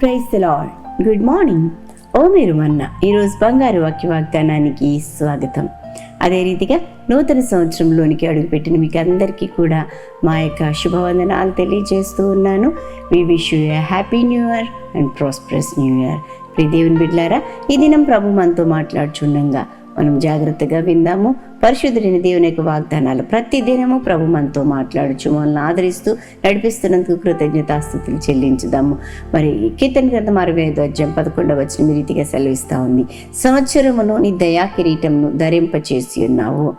praise the Lord. Good morning. ఓ మీరు మొన్న ఈరోజు బంగారు వాక్య వాగ్దానానికి స్వాగతం. అదే రీతిగా నూతన సంవత్సరంలోనికి అడుగుపెట్టిన మీకు అందరికీ కూడా మా యొక్క శుభవందనాలు తెలియజేస్తూ ఉన్నాను. We wish you happy new year and prosperous new year pre దేవుని బిడ్లారా ఈ దినం ప్రభు మనతో మాట్లాడుచుండగా మనం జాగ్రత్తగా విందాము. పరిశుద్ధుడైన దేవుని యొక్క వాగ్దానాలు ప్రతి దినము ప్రభు మనతో మాట్లాడుచు మనల్ని ఆదరిస్తూ నడిపిస్తున్నందుకు కృతజ్ఞతాస్థుతులు చెల్లించుదాము. మరి కీర్తన గ్రంథం అరవై ఐదు అధ్యాయం పదకొండవ వచ్చిన రీతిగా సెలవిస్తూ ఉంది. సంవత్సరమును నీ దయా కిరీటంను ధరింపచేసి ఉన్నావు.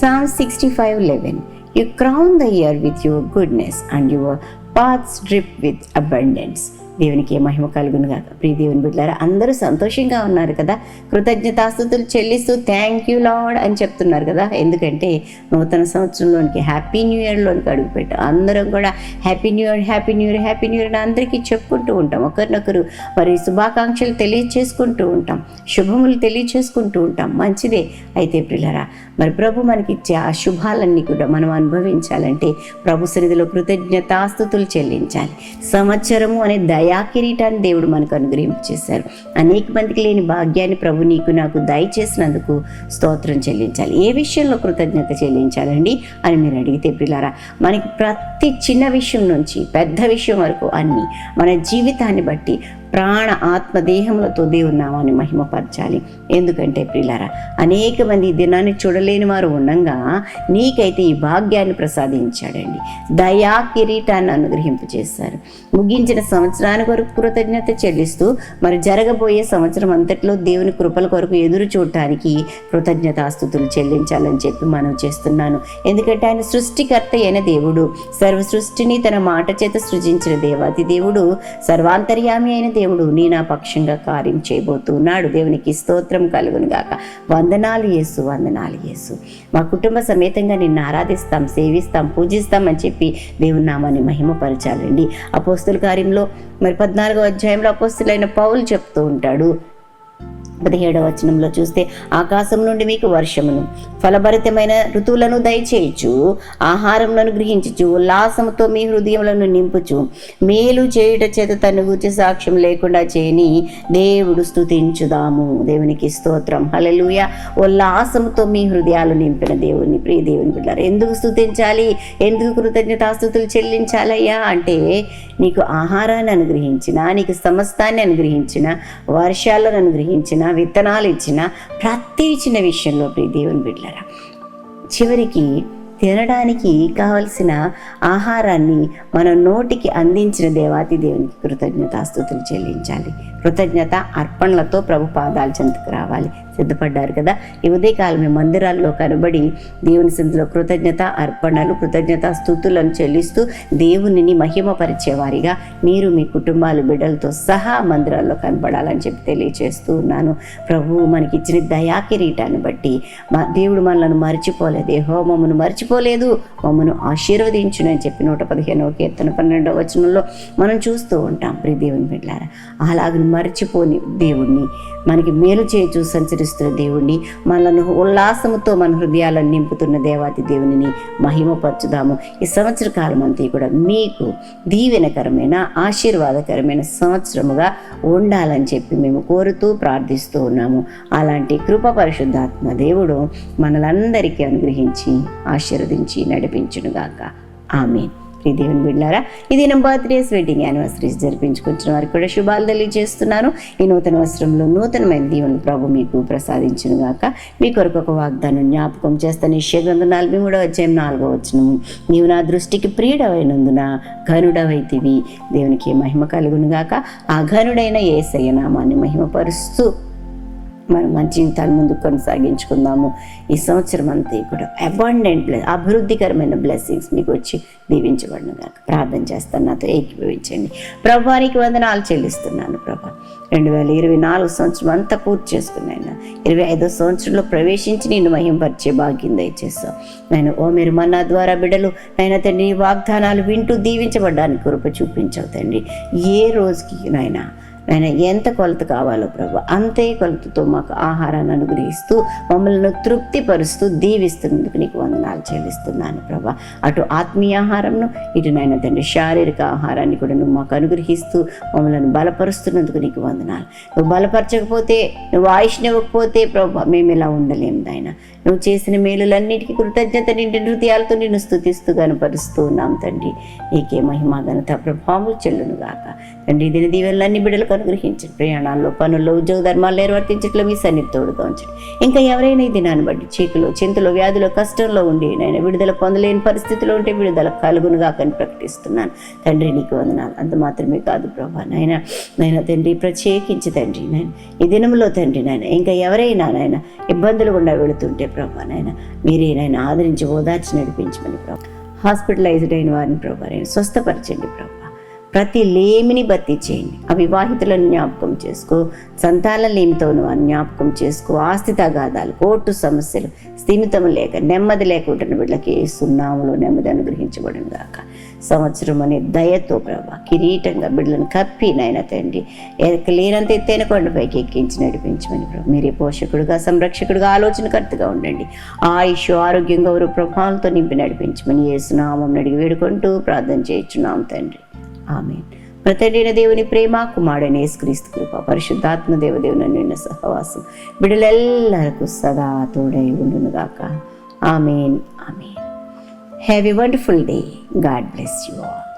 Psalm sixty five eleven you crown the year with your goodness and your paths drip with abundance దేవునికి మహిమ కలుగును కాక ప్రియ దేవుని బిడ్డారా అందరూ సంతోషంగా ఉన్నారు కదా? కృతజ్ఞతాస్థుతులు చెల్లిస్తూ థ్యాంక్ యూ లాడ్ అని చెప్తున్నారు కదా? ఎందుకంటే నూతన సంవత్సరంలోనికి హ్యాపీ న్యూ ఇయర్లోనికి అడుగుపెట్టాం అందరం కూడా happy new year happy new year happy new year అని అందరికీ చెప్పుకుంటూ ఉంటాం. ఒకరినొకరు మరి శుభాకాంక్షలు తెలియచేసుకుంటూ ఉంటాం. శుభములు తెలియచేసుకుంటూ ఉంటాం. మంచిదే. అయితే ప్రిల్లరా మరి ప్రభు మనకి ఇచ్చే ఆ శుభాలన్నీ కూడా మనం అనుభవించాలంటే ప్రభు సన్నిధిలో కృతజ్ఞతాస్థుతులు చెల్లించాలి. సంవత్సరము అనే దయ కిరీటాన్ని దేవుడు మనకు అనుగ్రహింపు చేశారు అనేక మందికి లేని భాగ్యాన్ని ప్రభు నీకు నాకు దయచేసినందుకు స్తోత్రం చెల్లించాలి. ఏ విషయంలో కృతజ్ఞత చెల్లించాలండి అని మీరు అడిగితే పిల్లారా మనకి ప్రతి చిన్న విషయం నుంచి పెద్ద విషయం వరకు అన్నీ మన జీవితాన్ని బట్టి ప్రాణ ఆత్మ దేహములతో దేవుని నామాన్ని మహిమపరచాలి. ఎందుకంటే ప్రిలారా అనేక మంది దినాన్ని చూడలేని వారు ఉండగా నీకైతే ఈ భాగ్యాన్ని ప్రసాదించాడండి. దయా కిరీటాన్ని అనుగ్రహింపు చేశారు. ముగించిన సంవత్సరానికి వరకు కృతజ్ఞత చెల్లిస్తూ మరి జరగబోయే సంవత్సరం అంతట్లో దేవుని కృపల కొరకు ఎదురు చూడటానికి కృతజ్ఞతాస్తుతులు చెల్లించాలని చెప్పి మనం చేస్తున్నాను. ఎందుకంటే ఆయన సృష్టికర్త అయిన దేవుడు సర్వ సృష్టిని తన మాట చేత సృజించిన దేవాది దేవుడు సర్వాంతర్యామి అయిన దేవుడు నీ నా పక్షంగా కార్యం చేయబోతున్నాడు. దేవునికి స్తోత్రం కలుగును గాక. వందనాలు యేసు వందనాలు యేసు. మా కుటుంబ సమేతంగా నిన్ను ఆరాధిస్తాం సేవిస్తాం పూజిస్తాం అని చెప్పి దేవుని నామాన్ని మహిమపరచాలండి. అపోస్తుల కార్యంలో మరి పద్నాలుగో అధ్యాయంలో అపోస్తులైన పౌలు చెప్తూ ఉంటాడు పదిహేడవ వచనంలో చూస్తే ఆకాశం నుండి మీకు వర్షమును ఫలభరితమైన ఋతువులను దయచేయచ్చు ఆహారములను గ్రహించచ్చు ఉల్లాసంతో మీ హృదయములను నింపుచు మేలు చేయుట చేత తను గురించి సాక్ష్యం లేకుండా చేయని దేవుడు స్తుతించుదాము. దేవునికి స్తోత్రం. హలలుయ ఉల్లాసంతో మీ హృదయాలు నింపిన దేవుని ప్రియ దేవుని బిడ్డారు ఎందుకు స్తుతించాలి? ఎందుకు కృతజ్ఞతాస్తుతులు చెల్లించాలయ్యా? అంటే నీకు ఆహారాన్ని అనుగ్రహించిన నీకు సమస్తాన్ని అనుగ్రహించిన వర్షాలను అనుగ్రహించిన విత్తనాలు ఇచ్చిన ప్రతి ఇచ్చిన విషయంలో దేవుని బిడ్డలరా చివరికి తినడానికి కావలసిన ఆహారాన్ని మన నోటికి అందించిన దేవాతి దేవునికి కృతజ్ఞతాస్తుతులు చెల్లించాలి. కృతజ్ఞత అర్పణలతో ప్రభు పాదాలు చెంతకు రావాలి. సిద్ధపడ్డారు కదా? ఈ ఉదయకాలం మందిరాల్లో కనబడి దేవుని సిద్ధిలో కృతజ్ఞత అర్పణలు కృతజ్ఞత స్థుతులను చెల్లిస్తూ దేవునిని మహిమపరిచేవారిగా మీరు మీ కుటుంబాలు బిడ్డలతో సహా మందిరాల్లో కనబడాలని చెప్పి తెలియచేస్తూ ఉన్నాను. ప్రభువు మనకి ఇచ్చిన దయా కిరీటాన్ని బట్టి మా దేవుడు మనలను మర్చిపోలేదు. ఏహో మమ్మను మర్చిపోలేదు. మమ్మను ఆశీర్వదించునని చెప్పి నూట పదిహేనవ కీర్తన పన్నెండవ వచనంలో మనం చూస్తూ ఉంటాం. ప్రీ దేవుని బిడ్డారా అలాగే మర్చిపోని దేవుణ్ణి. మనకి మేలు చేయచూ సంచరిస్తున్న దేవుణ్ణి. మనలను ఉల్లాసముతో మన హృదయాలను నింపుతున్న దేవాతి దేవునిని మహిమపరచుదాము. ఈ సంవత్సర కాలం అంతా కూడా మీకు దీవెనకరమైన ఆశీర్వాదకరమైన సంవత్సరముగా ఉండాలని చెప్పి మేము కోరుతూ ప్రార్థిస్తూ ఉన్నాము. అలాంటి కృప పరిశుద్ధాత్మ దేవుడు మనలందరికీ అనుగ్రహించి ఆశీర్వదించి నడిపించునుగాక. ఆమె ప్రియ దేవుని బిడ్డారా ఇది నా బర్త్డేస్ వెడ్డింగ్ యానివర్సరీస్ జరిపించుకుంటున్న వారికి కూడా శుభాలు తెలియజేస్తున్నాను. ఈ నూతన వస్త్రంలో నూతనమైన దేవుని ప్రభు మీకు ప్రసాదించును గాక. మీ కొరకు ఒక వాగ్దానం జ్ఞాపకం చేస్తాను ఈ నలభై మూడవ అధ్యాయం నాలుగో వచ్చిన నీవు నా దృష్టికి ప్రియుడవైనందున ఘనుడవైతివి. దేవునికి మహిమ కలుగును గాక. ఆ ఘనుడైన ఏసయ్య నామాన్ని మహిమపరుస్తూ మనం మన జీవితాన్ని ముందుకు కొనసాగించుకుందాము. ఈ సంవత్సరం అంతా కూడా అబాండెంట్ బ్లెస్ అభివృద్ధికరమైన బ్లెస్సింగ్స్ మీకు వచ్చి దీవించబడిన కాక ప్రార్థన చేస్తాను నాతో ఏకీభవించండి. ప్రభువానికి వందనాలు చెల్లిస్తున్నాను ప్రభా. రెండు వేల ఇరవై నాలుగు సంవత్సరం అంతా పూర్తి చేసుకున్నాను ఇరవై ఐదో సంవత్సరంలో ప్రవేశించి నేను మహింపరిచే భాగ్యం దయచేస్తాం నేను ఓ మీరు మన్నా ద్వారా బిడ్డలు నాయన తండ్రి వాగ్దానాలు వింటూ దీవించబడ్డానికి కృప చూపించవు తండ్రి. ఏ రోజుకి నాయన ఆయన ఎంత కొలత కావాలో ప్రభు అంతే కొలతతో మాకు ఆహారాన్ని అనుగ్రహిస్తూ మమ్మల్ని తృప్తిపరుస్తూ దీవిస్తున్నందుకు నీకు వందనాలు చెల్లిస్తున్నాను ప్రభా. అటు ఆత్మీయ ఆహారంను ఇటు నాయన తండ్రి శారీరక ఆహారాన్ని కూడా నువ్వు మాకు అనుగ్రహిస్తూ మమ్మల్ని బలపరుస్తున్నందుకు నీకు వందనాలు. నువ్వు బలపరచకపోతే నువ్వు ఆయుష్నివ్వకపోతే ప్రభా మేము ఇలా ఉండలేము నాయన. నువ్వు చేసిన మేలులన్నిటికీ కృతజ్ఞత నిండి నృత్యాలతో నిన్ను స్థుతిస్తూ కనపరుస్తూ ఉన్నాం తండ్రి. నీకే మహిమా ఘనత ప్రభావం చెల్లును గాక. తండ్రి దిన దీవెనలన్నీ బిడ్డలకు అనుగ్రహించండి. ప్రయాణాల్లో పనుల్లో ఉద్యోగ ధర్మాలు నిర్వర్తించట్లో మీ సన్నిధి తోడుగా ఉంచండి. ఇంకా ఎవరైనా ఈ దినాన్ని బట్టి చీకులో చింతలో వ్యాధిలో కష్టంలో ఉండి నేను విడుదల పొందలేని పరిస్థితిలో ఉంటే విడుదల కలుగునుగా అని ప్రకటిస్తున్నాను. తండ్రి నీకు వందనాలు. అంత మాత్రమే కాదు ప్రభా నాయన. నాయన తండ్రి ప్రత్యేకించి తండ్రి నాయన. ఈ దినంలో తండ్రి నాయన ఇంకా ఎవరైనా నాయన ఇబ్బందులు గుండా వెళుతుంటే ప్రభా నాయన. మీరే నాయన ఆదరించి ఓదార్చి నడిపించమని ప్రభా. హాస్పిటలైజ్డ్ అయిన వారిని ప్రభా నేను స్వస్థపరచండి ప్రభా. ప్రతి లేమిని భర్తీ చేయండి. అవివాహితులను జ్ఞాపకం చేసుకో సంతాన లేమితోనూ జ్ఞాపకం చేసుకో ఆస్తి తగాదాలు కోర్టు సమస్యలు స్థిమితం లేక నెమ్మది లేకుండా వీళ్ళకి సున్నాములో నెమ్మది అనుగ్రహించబడిన గాక. సంవత్సరం అనే దయతో ప్రభా కిరీటంగా బిడ్డలను కప్పి నాయన తండ్రి లేనంత ఎత్తైన కొండపైకి ఎక్కించి నడిపించమని ప్రభు మీరే పోషకుడుగా సంరక్షకుడుగా ఆలోచనకర్తగా ఉండండి. ఆయుష్ ఆరోగ్యం గౌరవ ప్రభావంతో నింపి నడిపించమని ఏసునామం అడిగి వేడుకుంటూ ప్రార్థన చేయించున్నాం తండ్రి. ఆమె ప్రతడిన దేవుని ప్రేమ కుమారుడైన యేసుక్రీస్తు కృప పరిశుద్ధాత్మ దేవదేవుని నిన్న సహవాసం బిడ్డలెల్లరకు సదా తోడై ఉండునుగాక amen amen. Have a wonderful day God bless you all